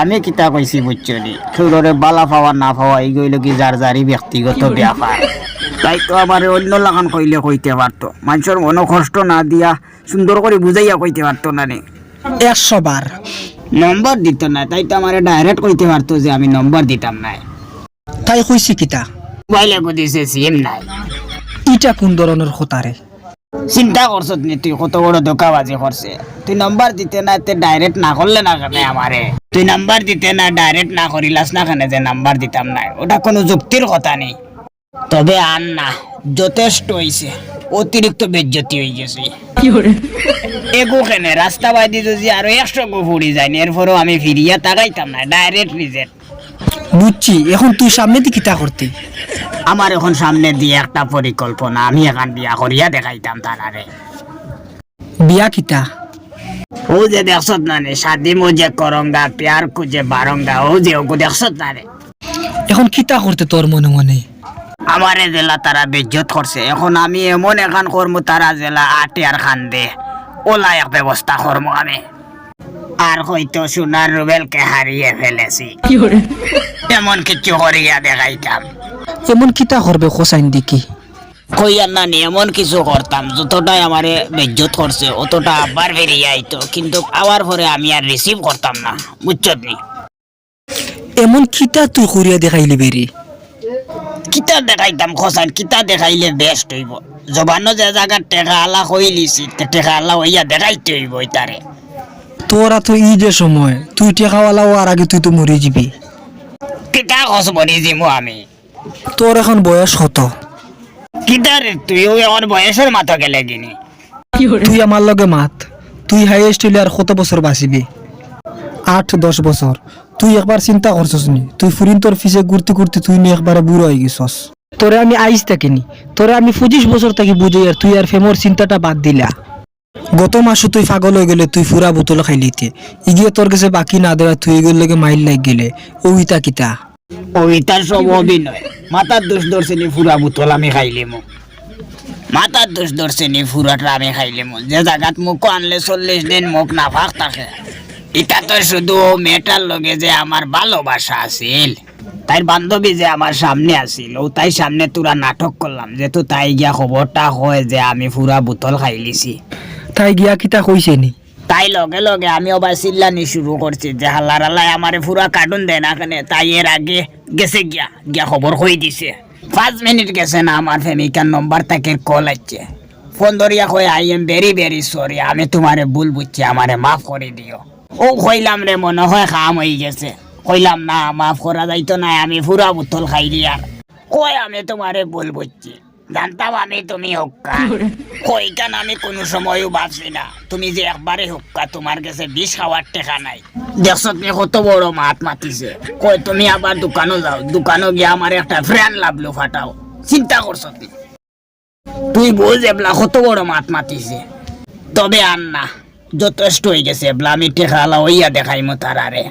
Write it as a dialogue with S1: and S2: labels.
S1: আমি কিতা কইছি বুঝছনি কেউরে বালা পাওয়া না পাওয়া এইগুলো কি যার যারই ব্যক্তিগত ব্যাপার তাই তো আমার অন্য লাগান কইলে কইতে পারতো মানুষের মনো কষ্ট না দিয়া সুন্দর করে বুঝাইয়া কইতে পারতো না রে
S2: একশো বার
S1: নম্বর দিত না তাই তো আমার ডাইরেক্ট কইতে পারতো যে আমি নম্বর দিতাম না
S2: তাই কইছি কিতা?
S1: মোবাইলে দিছে সিম নাই।
S2: ইটা কোন ধরনের কথারে
S1: চিন্তা করছত নি তুই কত বড় ধোকাবাজি করছে তুই নাম্বার দিতে না তে ডাইরেক্ট না করলে না কেন আমারে তুই নাম্বার দিতে না ডাইরেক্ট না করিলাস না কেন যে নাম্বার দিতাম না ওটা কোনো যুক্তির কথা নেই। তবে আর না যথেষ্ট হইছে অতিরিক্ত বেজ্জতি হয়ে গেছে। এগো কেনে রাস্তা বাইদি যদি আরও একশো গো ফুড়ি যায় এরপরও আমি ফিরিয়া তাকাইতাম না ডাইরেক্ট রিজেক্ট
S2: বুঝছি এখন তুই সামনে দিয়ে কিতা করতে
S1: আমার এখন সামনে দিয়ে একটা পরিকল্পনা। আমি এখন বিয়া করিয়া দেখাইতাম তারারে।
S2: বিয়া কিতা?
S1: ও যে দেখছত না রে শাদি মুঝে করঙ্গা প্যার কুজে বারঙ্গা ও যে ওগো দেখছত না রে
S2: এখন কিতা করতে তোর মনে মনে?
S1: আমারে জেলা তারা বেজ্জত করছে এখন আমি এমন এখান কর্ম তারা জেলা আটে আর খান দে। ওলা এক ব্যবস্থা কর্ম আমি। আর হয়তো সোনার রুবেলকে হারিয়ে ফেলেছি। এমন কিছু করিয়া দেখাইতাম।
S2: এমন কিতা করবে কোসাইন দেখি
S1: কইয়ার না এমন কিছু করতাম যতটাই আমারে বেজ্জত করছে অতটা আবার বেরিয়ে আইতো কিন্তু আবার পরে আমি আর রিসিভ করতাম না বুঝছত নি?
S2: এমন কিতা তুই করিয়া দেখাইলি বেরি?
S1: কিতা দেখাইতাম খসান কিতা দেখাইলে বেস্ট হইব? জবানো যে জায়গা টেকা আলা হইলিছি তে টেকা আলা হইয়া দেখাইতে হইব তারে
S2: তোরা তো ই যে সময় তুই টেকাওয়ালা হওয়ার আগে তুই তো মরে যাবি।
S1: কিতা খস বনি জিমু আমি?
S2: তোর এখন বয়স কত?
S1: কিতা রে তুই ওই আমার বয়সের মাথা গেলে গিনি
S2: তুই আমার লগে মাত। তুই হাইয়েস্ট হইলে আর কত বছর বাঁচিবি? আট দশ বছর। তুই একবার চিন্তা করছস নি? তুই ফুরিন তোর ফিসে ঘুরতে ঘুরতে তুই নি একবারে বুড়ো হয়ে গেছস। তোরে আমি আইস থাকিনি তোরে আমি পঁচিশ বছর থেকে বুঝাই আর তুই আর ফেমর চিন্তাটা বাদ দিলা। গত মাসে তুই পাগল হয়ে গেলে তুই ফুরা বোতল খাইলিতে ইগিয়ে তোর কাছে বাকি না দেওয়া তুই এগুলো লেগে মাইল লাগ গেলে। ওইটা কিতা?
S1: ওইটার সব অভিনয়। মাথার দোষ ধরছে নি ফুরা বোতল আমি খাইলিমু মাথার দোষ ধরছে নি ফুরাটা আমি খাইলিমু যে জায়গাত মুখ আনলে চল্লিশ দিন মুখ না ফাঁক থাকে। এটা তো শুধু মেয়েটার লগে যে আমার ভালোবাসা আছিল। তাই বান্ধবী যে আমার সামনে আছিল ও তাই সামনে তোরা নাটক করলাম যে তো তাই গিয়া খবরটা হয় যে আমি ফুরা বোতল খাইলিছি
S2: তাই গিয়া কিতা কইছে নি?
S1: তাই লগে লগে আমি আবার চিল্লানি শুরু করছি যে হাল্লার আল্লাহ আমারে পুরা কার্টুন দেয় না কেন তাই এর আগে গেছে গিয়া গিয়া খবর হয়ে দিছে। পাঁচ মিনিট গেছে না, আমার প্রেমিকার নম্বর তাকে কল আছে ফোন ধরিয়া কই I am very very sorry আমি তোমারে ভুল বুঝছি আমারে মাফ করে দিও ও, কইলাম রে মনে হয় খাম হয়ে গেছে। কইলাম, না মাফ করা যাইতো না আমি পুরা বোতল খাইলি আর কই আমি তোমারে ভুল বুঝছি। জানতাম আমি তুমি হক্কা। কই কেন আমি কোনো সময়ও ভাবছি না? তুমি যে একবারে হুক্কা তোমার কাছে বিষ খাওয়ার টেকা নাই। দেখছ তুমি কত বড় মাত মাতিছে। কই তুমি আবার দোকানও যাও। দোকানও গিয়ে আমার একটা ফ্রেন্ড লাভলো ফাটাও। চিন্তা করছ তুমি? তুই বোঝ এবলা কত বড় মাত মাতিছে। তবে আর না, যথেষ্ট হয়ে গেছে। এবলা আমি টেকা হইয়া দেখাইমো তারারে